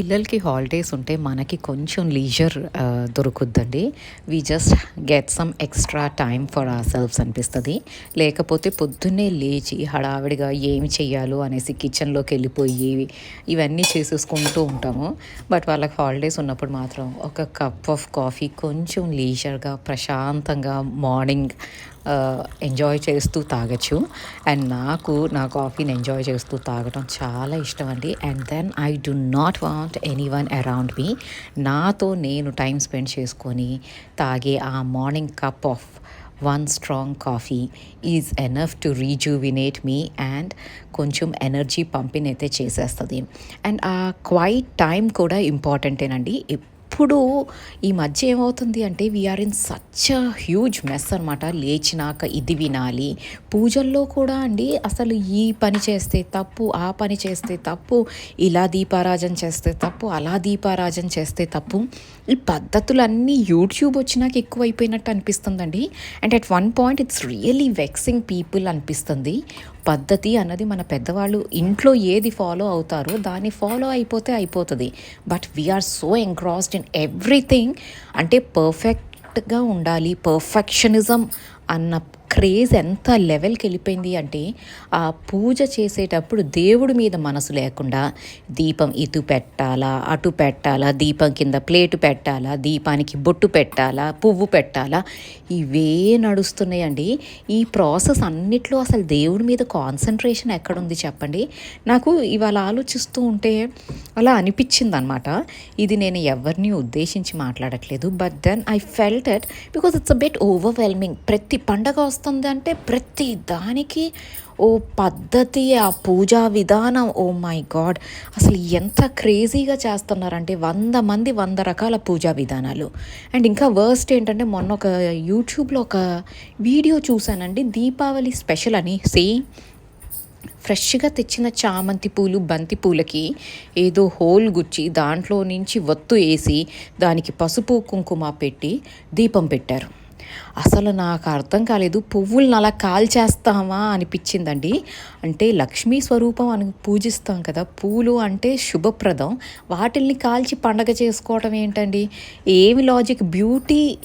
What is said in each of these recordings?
పిల్లలకి హాలిడేస్ ఉంటే మనకి కొంచెం leisure దొరుకుద్దండి. We just get some extra time for our selfs అనిపిస్తుంది. లేకపోతే పొద్దున్నే లేచి హడావిడిగా ఏమి చేయాలో అనేసి కిచెన్లోకి వెళ్ళిపోయి ఇవన్నీ చేసేసుకుంటూ ఉంటాము. బట్ వాళ్ళకి హాలిడేస్ ఉన్నప్పుడు మాత్రం ఒక కప్ ఆఫ్ కాఫీ కొంచెం లీజర్గా ప్రశాంతంగా మార్నింగ్ Uh, ఎంజాయ్ చేస్తూ తాగచ్చు. అండ్ నాకు నా కాఫీని ఎంజాయ్ చేస్తూ తాగడం చాలా ఇష్టం అండి and then I do not want any one around me నాతో నేను టైం స్పెండ్ చేసుకొని తాగే ఆ morning cup of one strong coffee is enough to rejuvenate me and కొంచెం ఎనర్జీ పంపిణీ అయితే చేసేస్తుంది. అండ్ ఆ క్వైట్ టైం కూడా ఇంపార్టెంటేనండి. ఇప్పుడు ఈ మధ్య ఏమవుతుంది అంటే we are in such huge mess అనమాట లేచినాక ఇది వినాలి. పూజల్లో కూడా అండి అసలు ఈ పని చేస్తే తప్పు ఆ పని చేస్తే తప్పు ఇలా దీపారాజన చేస్తే తప్పు అలా దీపారాజన చేస్తే తప్పు. ఈ పద్ధతులన్నీ యూట్యూబ్ వచ్చినాక ఎక్కువైపోయినట్టు అనిపిస్తుందండి. And at one point it's really vexing people అనిపిస్తుంది. పద్ధతి అన్నది మన పెద్దవాళ్ళు ఇంట్లో ఏది ఫాలో అవుతారో దాన్ని ఫాలో అయిపోతే అయిపోతుంది. But we are so engrossed in everything అంటే పర్ఫెక్ట్గా ఉండాలి. పర్ఫెక్షనిజం అన్న క్రేజ్ ఎంత లెవెల్కి వెళ్ళిపోయింది అంటే ఆ పూజ చేసేటప్పుడు దేవుడి మీద మనసు లేకుండా దీపం ఇటు పెట్టాలా అటు పెట్టాలా దీపం కింద ప్లేటు పెట్టాలా దీపానికి బొట్టు పెట్టాలా పువ్వు పెట్టాలా ఇవే నడుస్తున్నాయండి. ఈ ప్రాసెస్ అన్నిట్లో అసలు దేవుడి మీద కాన్సన్ట్రేషన్ ఎక్కడుంది చెప్పండి? నాకు ఇవాళ ఆలోచిస్తూ ఉంటే అలా అనిపించింది అనమాట ఇది నేను ఎవరిని ఉద్దేశించి మాట్లాడట్లేదు but then I felt at because it's a bit overwhelming ప్రతి పండగ వస్తుంది అంటే ప్రతి దానికి ఓ పద్ధతి ఆ పూజా విధానం ఓ మై గాడ్. అసలు ఎంత క్రేజీగా చేస్తున్నారంటే వంద మంది వంద రకాల పూజా విధానాలు. అండ్ ఇంకా వర్స్ట్ ఏంటంటే మొన్న ఒక యూట్యూబ్లో ఒక వీడియో చూశానండి. దీపావళి స్పెషల్ అని. సేమ్ ఫ్రెష్గా తెచ్చిన చామంతి పూలు బంతి పూలకి ఏదో హోల్ గుచ్చి దాంట్లో నుంచి వత్తు వేసి దానికి పసుపు కుంకుమ పెట్టి దీపం పెట్టారు. అసలు నాకు అర్థం కాలేదు పువ్వులను అలా కాల్చేస్తామా అనిపించిందండి. అంటే లక్ష్మీ స్వరూపం అని పూజిస్తాం కదా పూలు అంటే శుభప్రదం. వాటిల్ని కాల్చి పండగ చేసుకోవటం ఏంటండి? ఏమి లాజిక్? బ్యూటీ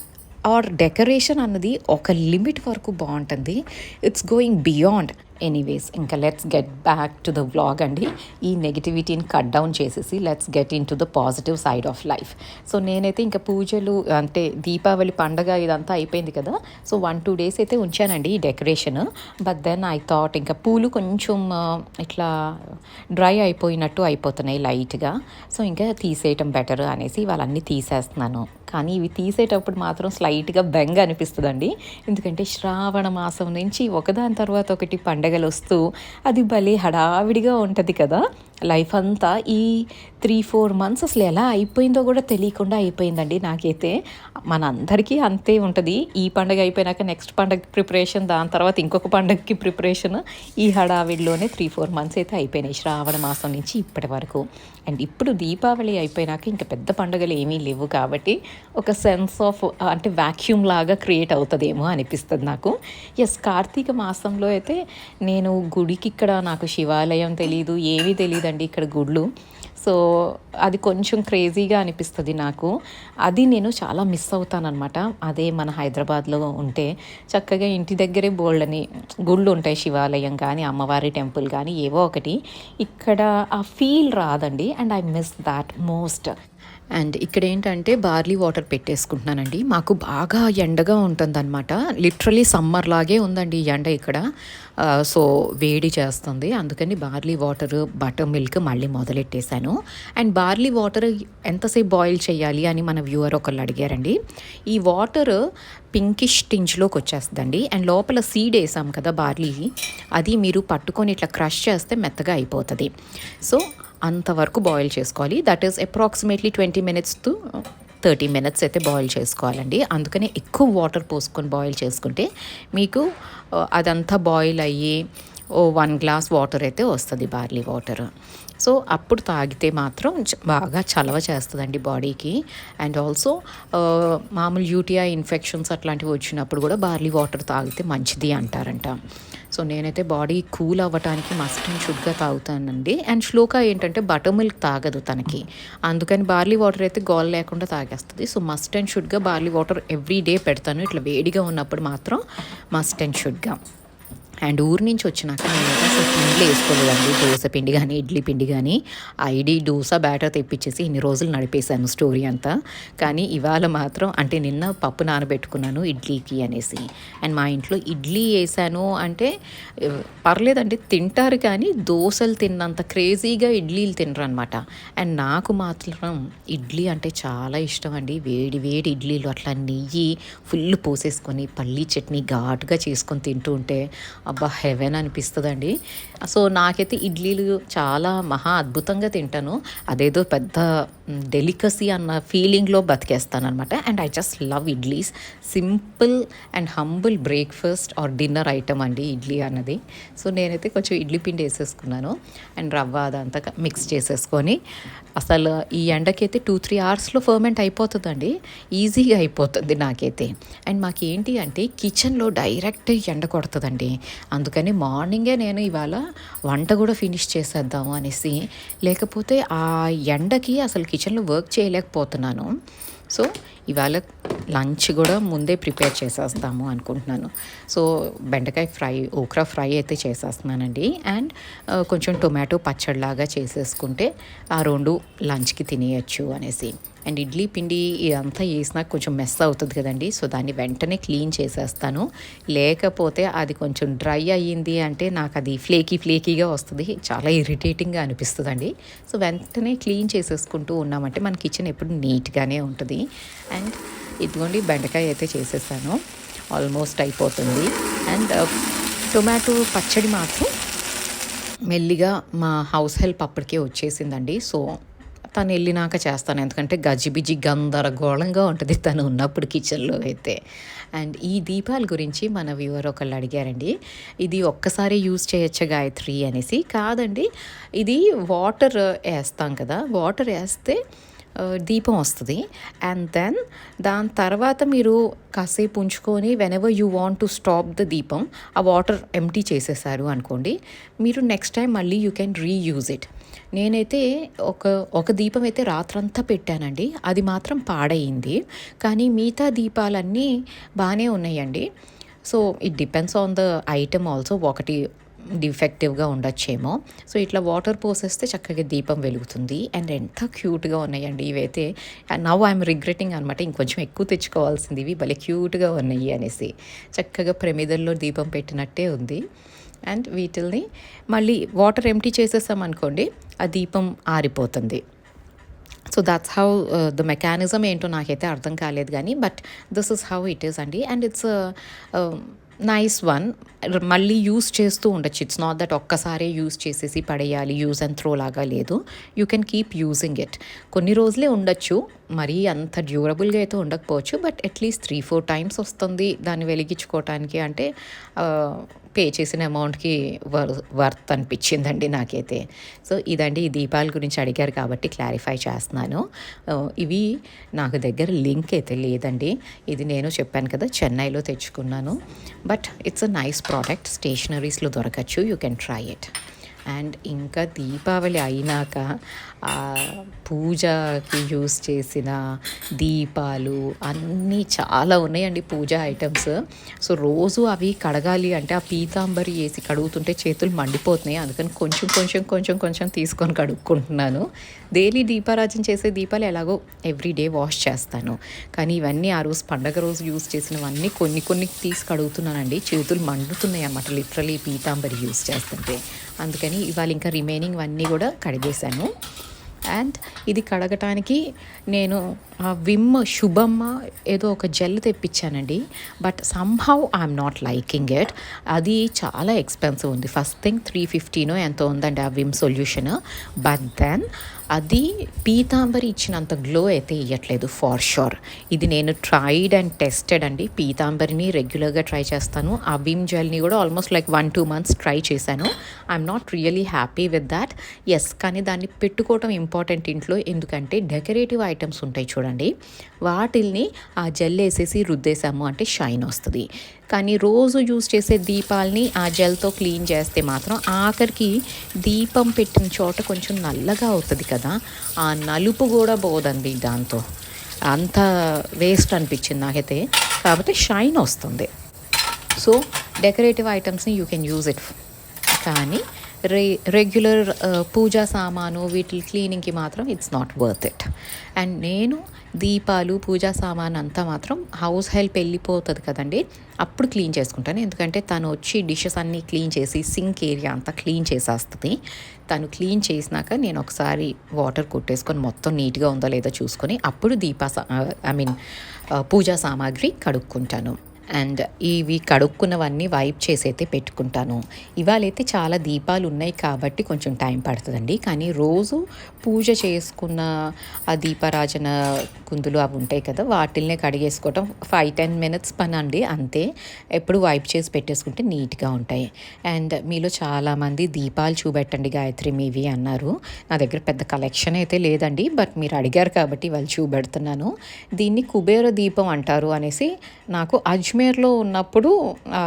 ఆర్ డెకరేషన్ అన్నది ఒక లిమిట్ వరకు బాగుంటుంది. It's going beyond. ఎనీవేస్ ఇంకా let's get back to the vlog అండి. ఈ నెగిటివిటీని కట్ డౌన్ చేసేసి let's get into the positive side of life so నేనైతే ఇంకా పూజలు అంటే దీపావళి పండగ ఇదంతా అయిపోయింది కదా. సో వన్ టూ డేస్ అయితే ఉంచానండి ఈ decoration but then I thought ఇంకా పూలు కొంచెం ఇట్లా డ్రై అయిపోయినట్టు అయిపోతున్నాయి లైట్గా సో ఇంకా తీసేయటం బెటర్ అనేసి వాళ్ళన్నీ తీసేస్తున్నాను. కానీ ఇవి తీసేటప్పుడు మాత్రం స్లైట్గా బెంగ అనిపిస్తుందండి. ఎందుకంటే శ్రావణ మాసం నుంచి ఒకదాని తర్వాత ఒకటి పండగలు వస్తూ అది భలే హడావిడిగా ఉంటుంది కదా. లైఫ్ అంతా ఈ త్రీ ఫోర్ మంత్స్ అసలు ఎలా అయిపోయిందో కూడా తెలియకుండా అయిపోయిందండి నాకైతే. మనందరికీ అంతే ఉంటుంది. ఈ పండగ అయిపోయినాక నెక్స్ట్ పండగ ప్రిపరేషన్ దాని తర్వాత ఇంకొక పండగకి ప్రిపరేషన్ ఈ హడావిడిలోనే త్రీ ఫోర్ మంత్స్ అయితే అయిపోయినాయి శ్రావణ మాసం నుంచి ఇప్పటి వరకు. అండ్ ఇప్పుడు దీపావళి అయిపోయినాక ఇంకా పెద్ద పండుగలు ఏమీ లేవు కాబట్టి ఒక సెన్స్ ఆఫ్ అంటే వ్యాక్యూమ్ లాగా క్రియేట్ అవుతుందేమో అనిపిస్తుంది నాకు. ఎస్ కార్తీక మాసంలో అయితే నేను గుడికి ఇక్కడ నాకు శివాలయం తెలియదు ఏమీ తెలియదండి ఇక్కడ గుళ్ళు సో అది కొంచెం క్రేజీగా అనిపిస్తుంది నాకు. అది నేను చాలా మిస్ అవుతానమాట అదే మన హైదరాబాద్లో ఉంటే చక్కగా ఇంటి దగ్గరే బోల్డని గుళ్ళు ఉంటాయి శివాలయం కానీ అమ్మవారి టెంపుల్ కానీ ఏవో ఒకటి. ఇక్కడ ఆ ఫీల్ రాదండి. And I miss that most. And ఇక్కడ ఏంటంటే బార్లీ వాటర్ పెట్టేసుకుంటున్నానండి. మాకు బాగా ఎండగా ఉంటుందన్నమాట. లిటరలీ సమ్మర్ లాగే ఉందండి ఈ ఎండ ఇక్కడ. సో వేడి చేస్తుంది. అందుకని బార్లీ వాటర్ బటర్ మిల్క్ మళ్ళీ మొదలెట్టేశాను. అండ్ బార్లీ వాటర్ ఎంతసేపు బాయిల్ చేయాలి అని మన వ్యూవర్ ఒకళ్ళు అడిగారండి. ఈ వాటర్ పింకిష్ టింజ్లోకి వచ్చేస్తుందండి. అండ్ లోపల సీడ్ వేసాం కదా బార్లీ అది మీరు పట్టుకొని ఇట్లా క్రష్ చేస్తే మెత్తగా అయిపోతుంది. సో అంతవరకు బాయిల్ చేసుకోవాలి. That is approximately twenty minutes to thirty minutes అయితే బాయిల్ చేసుకోవాలండి. అందుకనే ఎక్కువ వాటర్ పోసుకొని బాయిల్ చేసుకుంటే మీకు uh, అదంతా బాయిల్ అయ్యి ఓ వన్ గ్లాస్ వాటర్ అయితే వస్తుంది బార్లీ వాటర్ సో అప్పుడు తాగితే మాత్రం బాగా చలవ చేస్తుందండి బాడీకి అండ్ ఆల్సో uh, మామూలు యూటీఐ ఇన్ఫెక్షన్స్ అట్లాంటివి వచ్చినప్పుడు కూడా బార్లీ వాటర్ తాగితే మంచిది అంటారంట. సో నేనైతే బాడీ కూల్ అవ్వటానికి మస్ట్ అండ్ షుడ్గా తాగుతానండి. అండ్ శ్లోక ఏంటంటే బటర్ మిల్క్ తాగదు తనకి. అందుకని బార్లీ వాటర్ అయితే గోల్ లేకుండా తాగేస్తుంది. సో మస్ట్ అండ్ షుడ్గా బార్లీ వాటర్ ఎవ్రీ డే పెడతాను. ఇట్లా వేడిగా ఉన్నప్పుడు మాత్రం మస్ట్ అండ్ షుడ్గా. అండ్ ఊరు నుంచి వచ్చినాక నేనైతే అసలు పిండిలు వేసుకోలేదండి. దోశ పిండి కానీ ఇడ్లీ పిండి కానీ ఐడి దోశ బ్యాటర్ తెప్పించేసి ఇన్ని రోజులు నడిపేశాను స్టోరీ అంతా. కానీ ఇవాళ మాత్రం అంటే నిన్న పప్పు నానబెట్టుకున్నాను ఇడ్లీకి అనేసి. అండ్ మా ఇంట్లో ఇడ్లీ వేసాను అంటే పర్లేదండి తింటారు కానీ దోశలు తిన్నంత క్రేజీగా ఇడ్లీలు తినరు అనమాట అండ్ నాకు మాత్రం ఇడ్లీ అంటే చాలా ఇష్టం అండి వేడి వేడి ఇడ్లీలు అట్లా నెయ్యి ఫుల్ పోసేసుకొని పల్లీ చట్నీ ఘాటుగా చేసుకొని తింటూ ఉంటే అబ్బా హెవెన్ అనిపిస్తుందండి. సో నాకైతే ఇడ్లీలు చాలా మహా అద్భుతంగా తింటాను. అదేదో పెద్ద డెలికసీ అన్న ఫీలింగ్లో బతికేస్తాను అనమాట and I just love idlis simple and humble breakfast or dinner item అండి ఇడ్లీ అన్నది. సో నేనైతే కొంచెం ఇడ్లీ పిండి వేసేసుకున్నాను. అండ్ రవ్వ అదంతా మిక్స్ చేసేసుకొని అసలు ఈ ఎండకైతే టూ త్రీ అవర్స్లో ఫర్మెంట్ అయిపోతుందండి. ఈజీగా అయిపోతుంది నాకైతే. అండ్ మాకేంటి అంటే కిచెన్లో డైరెక్ట్ ఎండ కొడుతుందండి. అందుకని మార్నింగే నేను ఇవాళ వంట కూడా ఫినిష్ చేసేద్దాము అనేసి లేకపోతే ఆ ఎండకి అసలు కిచెన్లో వర్క్ చేయలేకపోతున్నాను. సో ఇవాళ లంచ్ కూడా ముందే ప్రిపేర్ చేసేస్తాము అనుకుంటున్నాను. సో బెండకాయ ఫ్రై ఓక్రా ఫ్రై అయితే చేసేస్తున్నానండి. అండ్ కొంచెం టొమాటో పచ్చడిలాగా చేసేసుకుంటే ఆ రెండు లంచ్కి తినేయచ్చు అనేసి. అండ్ ఇడ్లీ పిండి ఇదంతా వేసినా కొంచెం మెస్ అవుతుంది కదండి. సో దాన్ని వెంటనే క్లీన్ చేసేస్తాను. లేకపోతే అది కొంచెం డ్రై అయ్యింది అంటే నాకు అది ఫ్లేకీ ఫ్లేకీగా వస్తుంది. చాలా ఇరిటేటింగ్గా అనిపిస్తుంది అండి సో వెంటనే క్లీన్ చేసేసుకుంటూ ఉన్నామంటే మన కిచెన్ ఎప్పుడు నీట్గానే ఉంటుంది. అండ్ ఇదిగోండి బెండకాయ అయితే చేసేసాను. ఆల్మోస్ట్ అయిపోతుంది. అండ్ uh, టొమాటో పచ్చడి మాత్రం మెల్లిగా మా హౌస్ హెల్ప్ అప్పటికే వచ్చేసిందండి. సో తను వెళ్ళినాక చేస్తాను. ఎందుకంటే గజిబిజి గందరగోళంగా ఉంటుంది తను ఉన్నప్పుడు కిచెన్లో అయితే. అండ్ ఈ దీపాల గురించి మన వ్యూవర్ ఒకళ్ళు అడిగారండి. ఇది ఒక్కసారి యూజ్ చేయొచ్చు గాయత్రి అనేసి. కాదండి ఇది వాటర్ వేస్తాం కదా వాటర్ వేస్తే దీపం వస్తుంది. అండ్ దెన్ దాని తర్వాత మీరు కాసేపు ఉంచుకొని whenever you want to stop the దీపం ఆ వాటర్ ఎంటీ చేసేసారు అనుకోండి. మీరు నెక్స్ట్ టైం మళ్ళీ యూ కెన్ రీయూజ్ ఇట్ నేనైతే ఒక ఒక దీపం అయితే రాత్రంతా పెట్టానండి. అది మాత్రం పాడయింది కానీ మిగతా దీపాలన్నీ బాగానే ఉన్నాయండి. So it depends on the item also ఒకటి డిఫెక్టివ్గా ఉండొచ్చేమో. సో ఇట్లా వాటర్ పోసేస్తే చక్కగా దీపం వెలుగుతుంది. అండ్ ఎంత క్యూట్గా ఉన్నాయండి ఇవైతే. నవ్ ఐఎమ్ రిగ్రెటింగ్ అనమాట ఇంకొంచెం ఎక్కువ తెచ్చుకోవాల్సింది ఇవి. భలే క్యూట్గా ఉన్నాయి అనేసి. చక్కగా ప్రమిదల్లో దీపం పెట్టినట్టే ఉంది. అండ్ వీటిల్ని మళ్ళీ వాటర్ ఎంటీ చేసేసాం అనుకోండి ఆ దీపం ఆరిపోతుంది. So that's how the mechanism ఏంటో నాకైతే అర్థం కాలేదు కానీ but this is how it is అండి. అండ్ ఇట్స్ నైస్ వన్ మళ్ళీ యూస్ చేస్తూ ఉండొచ్చు. ఇట్స్ నాట్ దట్ ఒక్కసారే యూస్ చేసేసి పడేయాలి యూజ్ అండ్ త్రో లాగా లేదు. You can keep using it కొన్ని రోజులే ఉండొచ్చు. మరీ అంత డ్యూరబుల్గా అయితే ఉండకపోవచ్చు but at least three four times వస్తుంది దాన్ని వెలిగించుకోవటానికి. అంటే పే చేసిన అమౌంట్కి వర్ వర్త్ అనిపించిందండి నాకైతే. సో ఇదండి ఈ దీపాల గురించి అడిగారు కాబట్టి క్లారిఫై చేస్తున్నాను. ఇవి నాకు దగ్గర లింక్ అయితే లేదండి. ఇది నేను చెప్పాను కదా చెన్నైలో తెచ్చుకున్నాను. But it's a nice product స్టేషనరీస్లో దొరకచ్చు you can try it and ఇంకా దీపావళి అయినాక ఆ పూజకి యూస్ చేసిన దీపాలు అన్నీ చాలా ఉన్నాయండి పూజ ఐటమ్స్. సో రోజు అవి కడగాలి అంటే ఆ పీతాంబరి వేసి కడుగుతుంటే చేతులు మండిపోతున్నాయి. అందుకని కొంచెం కొంచెం కొంచెం కొంచెం తీసుకొని కడుక్కుంటున్నాను. డైలీ దీపారాజన చేసే దీపాలు ఎలాగో ఎవ్రీడే వాష్ చేస్తాను. కానీ ఇవన్నీ ఆ రోజు పండగ రోజు యూస్ చేసినవన్నీ కొన్ని కొన్ని తీసి కడుగుతున్నానండి. చేతులు మండుతున్నాయి అన్నమాట. లిటరలీ పీతాంబరి యూస్ చేస్తుంటే. అందుకని ఇవాళ ఇంకా రిమైనింగ్ అన్నీ కూడా కడిగేశాను. అండ్ ఇది కడగటానికి నేను ఆ విమ్ శుభమ్మ ఏదో ఒక gel తెప్పించానండి. But somehow I'm not liking it అది చాలా ఎక్స్పెన్సివ్ ఉంది. ఫస్ట్ థింగ్ త్రీ ఫిఫ్టీనో ఎంతో ఉందండి ఆ విమ్ సొల్యూషన్ బట్ దెన్ అది పీతాంబరి ఇచ్చినంత గ్లో అయితే ఇవ్వట్లేదు ఫార్ షూర్ ఇది నేను ట్రైడ్ అండ్ టెస్టెడ్ అండి. పీతాంబరిని రెగ్యులర్గా ట్రై చేస్తాను. ఆ విమ్ జెల్ని కూడా almost like one two months try చేశాను. I'm not really happy with that yes కానీ దాన్ని పెట్టుకోవటం ఇంపార్టెంట్ ఇంట్లో ఎందుకంటే డెకరేటివ్ ఐటమ్స్ ఉంటాయి చూడండి. వాటిల్ని ఆ జెల్ వేసేసి రుద్దేశాము అంటే షైన్ వస్తుంది. కానీ రోజు యూజ్ చేసే దీపాలని ఆ జెల్తో క్లీన్ చేస్తే మాత్రం ఆఖరికి దీపం పెట్టిన చోట కొంచెం నల్లగా అవుతుంది కదా. ఆ నలుపు కూడా పోదండి దాంతో. అంత వేస్ట్ అనిపించింది నాకైతే. కాకపోతే షైన్ వస్తుంది. సో డెకరేటివ్ ఐటమ్స్ని యూ కెన్ యూజ్ ఇట్. కానీ రే రెగ్యులర్ uh, పూజా సామాను వీటి క్లీనింగ్కి మాత్రం it's not worth it and నేను దీపాలు పూజా సామాన్ అంతా మాత్రం హౌస్ హెల్ప్ వెళ్ళిపోతుంది కదండి. అప్పుడు క్లీన్ చేసుకుంటాను. ఎందుకంటే తను వచ్చి డిషెస్ అన్నీ క్లీన్ చేసి సింక్ ఏరియా అంతా క్లీన్ చేసేస్తుంది. తను క్లీన్ చేసినాక నేను ఒకసారి వాటర్ కొట్టేసుకొని మొత్తం నీట్గా ఉందో లేదో చూసుకొని అప్పుడు దీపా ఐ మీన్ పూజా సామాగ్రి కడుక్కుంటాను. అండ్ ఇవి కడుక్కున్నవన్నీ వైప్ చేసి అయితే పెట్టుకుంటాను. ఇవాళైతే చాలా దీపాలు ఉన్నాయి కాబట్టి కొంచెం టైం పడుతుందండి. కానీ రోజు పూజ చేసుకున్న ఆ దీపారాజన కుందులు అవి ఉంటాయి కదా వాటిల్నే కడిగేసుకోవటం ఫైవ్ టెన్ మినిట్స్ పని అండి అంతే. ఎప్పుడు వైప్ చేసి పెట్టేసుకుంటే నీట్గా ఉంటాయి. అండ్ మీలో చాలామంది దీపాలు చూపెట్టండి గాయత్రి మీవి అన్నారు. నా దగ్గర పెద్ద కలెక్షన్ అయితే లేదండి బట్ మీరు అడిగారు కాబట్టి వాళ్ళు చూపెడుతున్నాను. దీన్ని కుబేర దీపం అంటారు అనేసి నాకు కాశ్మీర్లో ఉన్నప్పుడు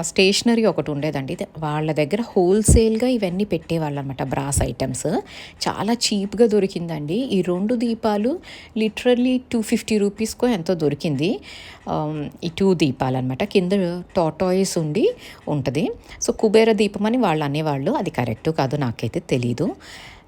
స్టేషనరీ ఒకటి ఉండేదండి వాళ్ళ దగ్గర హోల్సేల్గా ఇవన్నీ పెట్టేవాళ్ళు అనమాట బ్రాస్ ఐటమ్స్. చాలా చీప్గా దొరికిందండి. ఈ రెండు దీపాలు లిటరల్లీ టూ ఫిఫ్టీ రూపీస్కో ఎంతో దొరికింది. ఈ టూ దీపాలు అనమాట కింద టాటాయిస్ ఉండి ఉంటుంది. సో కుబేర దీపం అని వాళ్ళు అనేవాళ్ళు. అది కరెక్ట్ కాదు నాకైతే తెలీదు.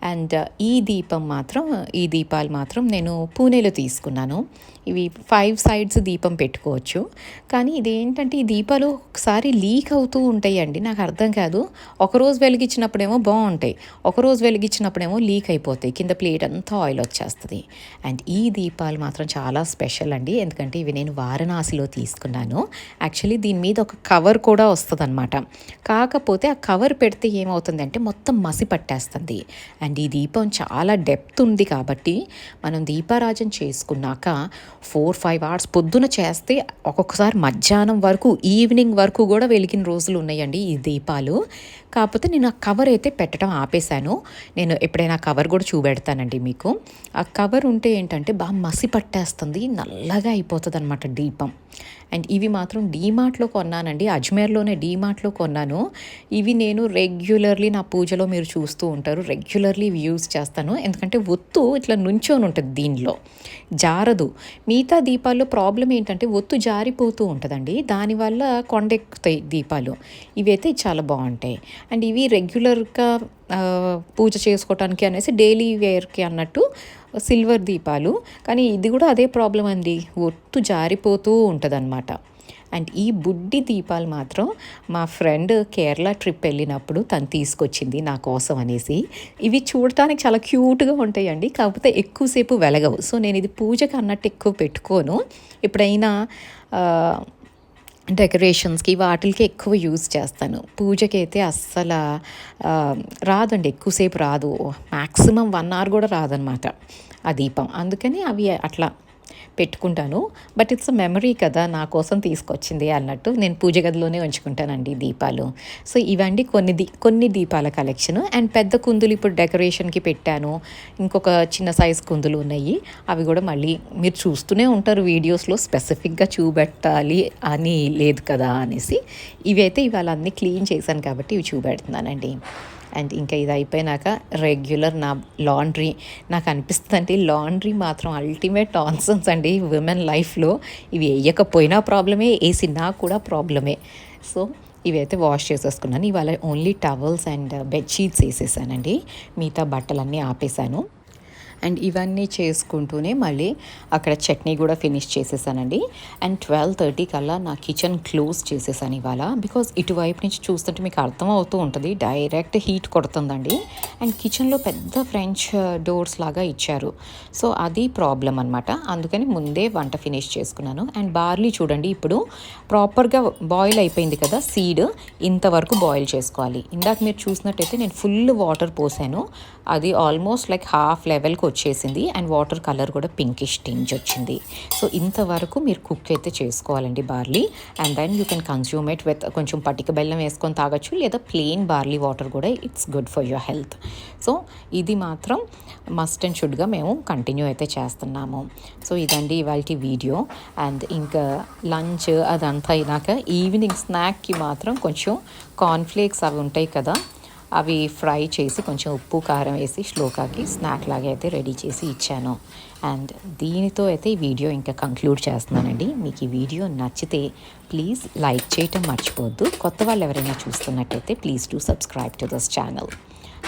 అండ్ ఈ దీపం మాత్రం ఈ దీపాలు మాత్రం నేను పూణేలో తీసుకున్నాను. ఇవి ఫైవ్ సైడ్స్ దీపం పెట్టుకోవచ్చు. కానీ ఇదేంటంటే ఈ దీపాలు ఒకసారి లీక్ అవుతూ ఉంటాయండి. నాకు అర్థం కాదు. ఒకరోజు వెలిగించినప్పుడేమో బాగుంటాయి. ఒకరోజు వెలిగించినప్పుడేమో లీక్ అయిపోతాయి. కింద ప్లేట్ అంతా ఆయిల్ వచ్చేస్తుంది. అండ్ ఈ దీపాలు మాత్రం చాలా స్పెషల్ అండి. ఎందుకంటే ఇవి నేను వారణాసిలో తీసుకున్నాను. యాక్చువల్లీ దీని మీద ఒక కవర్ కూడా వస్తుంది అనమాట కాకపోతే ఆ కవర్ పెడితే ఏమవుతుంది అంటే మొత్తం మసి పట్టేస్తుంది. అండ్ ఈ దీపం చాలా డెప్త్ ఉంది కాబట్టి మనం దీపారాజన చేసుకున్నాక ఫోర్ ఫైవ్ అవర్స్ పొద్దున చేస్తే ఒక్కొక్కసారి మధ్యాహ్నం వరకు ఈవినింగ్ వరకు కూడా వెలిగిన రోజులు ఉన్నాయండి ఈ దీపాలు. కాకపోతే నేను ఆ కవర్ అయితే పెట్టడం ఆపేశాను. నేను ఎప్పుడైనా కవర్ కూడా చూపెడతానండి మీకు. ఆ కవర్ ఉంటే ఏంటంటే బాగా మసి పట్టేస్తుంది నల్లగా అయిపోతుంది అనమాట దీపం. అండ్ ఇవి మాత్రం డీమార్ట్లో కొన్నానండి. అజ్మేర్లోనే డీమార్ట్లో కొన్నాను. ఇవి నేను రెగ్యులర్లీ నా పూజలో మీరు చూస్తూ ఉంటారు. రెగ్యులర్లీ ఇవి యూజ్ చేస్తాను. ఎందుకంటే ఒత్తు ఇట్లా నుంచొని ఉంటుంది దీనిలో. జారదు. మిగతా దీపాల్లో ప్రాబ్లం ఏంటంటే ఒత్తు జారిపోతూ ఉంటుందండి. దానివల్ల కొండెక్కుతాయి దీపాలు. ఇవైతే చాలా బాగుంటాయి. అండ్ ఇవి రెగ్యులర్గా పూజ చేసుకోవటానికి అనేసి డైలీ వేర్కి అన్నట్టు సిల్వర్ దీపాలు. కానీ ఇది కూడా అదే ప్రాబ్లం అండి. ఒత్తు జారిపోతూ ఉంటుందన్నమాట. అండ్ ఈ బుడ్డి దీపాలు మాత్రం మా ఫ్రెండ్ కేరళ ట్రిప్ వెళ్ళినప్పుడు తను తీసుకొచ్చింది నా కోసం అనేసి. ఇవి చూడటానికి చాలా క్యూట్గా ఉంటాయండి. కాకపోతే ఎక్కువసేపు వెలగవు. సో నేను ఇది పూజకి అన్నట్టు ఎక్కువ పెట్టుకోను. ఎప్పుడైనా డెకరేషన్స్కి వాటికి ఎక్కువ యూజ్ చేస్తాను. పూజకైతే అస్సలు రాదండి ఎక్కువసేపు రాదు. మ్యాక్సిమం వన్ అవర్ కూడా రాదనమాట ఆ దీపం. అందుకని అవి అట్లా పెట్టుకుంటాను. బట్ ఇట్స్ మెమరీ కదా నా కోసం తీసుకొచ్చింది అన్నట్టు నేను పూజ గదిలోనే ఉంచుకుంటానండి దీపాలు. సో ఇవండి కొన్ని దీ కొన్ని దీపాల కలెక్షన్ అండ్ పెద్ద కుందులు ఇప్పుడు డెకరేషన్కి పెట్టాను. ఇంకొక చిన్న సైజ్ కుందులు ఉన్నాయి. అవి కూడా మళ్ళీ మీరు చూస్తూనే ఉంటారు వీడియోస్లో స్పెసిఫిక్గా చూపెట్టాలి అని లేదు కదా అనేసి. ఇవైతే ఇవాళ అన్నీ క్లీన్ చేశాను కాబట్టి ఇవి చూపెడుతున్నానండి. అండ్ ఇంకా ఇది అయిపోయినాక రెగ్యులర్ నా లాండ్రీ. నాకు అనిపిస్తుంది అంటే లాండ్రీ మాత్రం అల్టిమేట్ ఆన్సన్స్ అండి ఉమెన్ లైఫ్లో ఇవి వేయకపోయినా ప్రాబ్లమే వేసినా కూడా ప్రాబ్లమే. సో ఇవైతే వాష్ చేసేసుకున్నాను. ఇవాళ ఓన్లీ టవల్స్ అండ్ బెడ్షీట్స్ వేసేసానండి. మిగతా బట్టలన్నీ ఆపేసాను అండ్ ఇవన్నీ చేసుకుంటూనే మళ్ళీ అక్కడ చట్నీ కూడా ఫినిష్ చేసేసానండి. అండ్ ట్వెల్వ్ థర్టీ కల్లా నా కిచెన్ క్లోజ్ చేసేసాను ఇవాళ. బికాజ్ ఇటువైపు నుంచి చూస్తుంటే మీకు అర్థం అవుతూ ఉంటుంది డైరెక్ట్ హీట్ కొడుతుందండి. అండ్ కిచెన్లో పెద్ద ఫ్రెంచ్ డోర్స్ uh, లాగా ఇచ్చారు. సో అది ప్రాబ్లం అనమాట అందుకని ముందే వంట ఫినిష్ చేసుకున్నాను. అండ్ బార్లీ చూడండి ఇప్పుడు ప్రాపర్గా బాయిల్ అయిపోయింది కదా సీడ్ ఇంతవరకు బాయిల్ చేసుకోవాలి. ఇందాక మీరు చూసినట్టయితే నేను ఫుల్ వాటర్ పోసాను. అది ఆల్మోస్ట్ లైక్ హాఫ్ లెవెల్కి వచ్చేసింది. అండ్ వాటర్ కలర్ కూడా పింకిష్ టింజ్ వచ్చింది. సో ఇంతవరకు మీరు కుక్ అయితే చేసుకోవాలండి barley. And then you can consume it with కొంచెం పటిక బెల్లం వేసుకొని తాగొచ్చు. లేదా ప్లెయిన్ బార్లీ వాటర్ కూడా it's good for your health so ఇది మాత్రం మస్ట్ అండ్ షుడ్గా మేము కంటిన్యూ అయితే చేస్తున్నాము. సో ఇదండి ఇవాళ వీడియో. అండ్ ఇంకా లంచ్ అదంతా అయినాక ఈవినింగ్ స్నాక్కి మాత్రం కొంచెం కార్న్ఫ్లేక్స్ అవి ఉంటాయి కదా అవి ఫ్రై చేసి కొంచెం ఉప్పు కారం వేసి శ్లోకాకి స్నాక్ లాగా అయితే రెడీ చేసి ఇచ్చాను. అండ్ దీనితో అయితే ఈ వీడియో ఇంకా కంక్లూడ్ చేస్తున్నానండి. మీకు ఈ వీడియో నచ్చితే ప్లీజ్ లైక్ చేయటం మర్చిపోవద్దు. కొత్త వాళ్ళు ఎవరైనా చూస్తున్నట్టయితే please to subscribe to this channel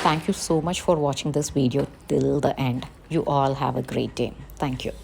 thank you so much for watching this video till the end you all have a great day thank you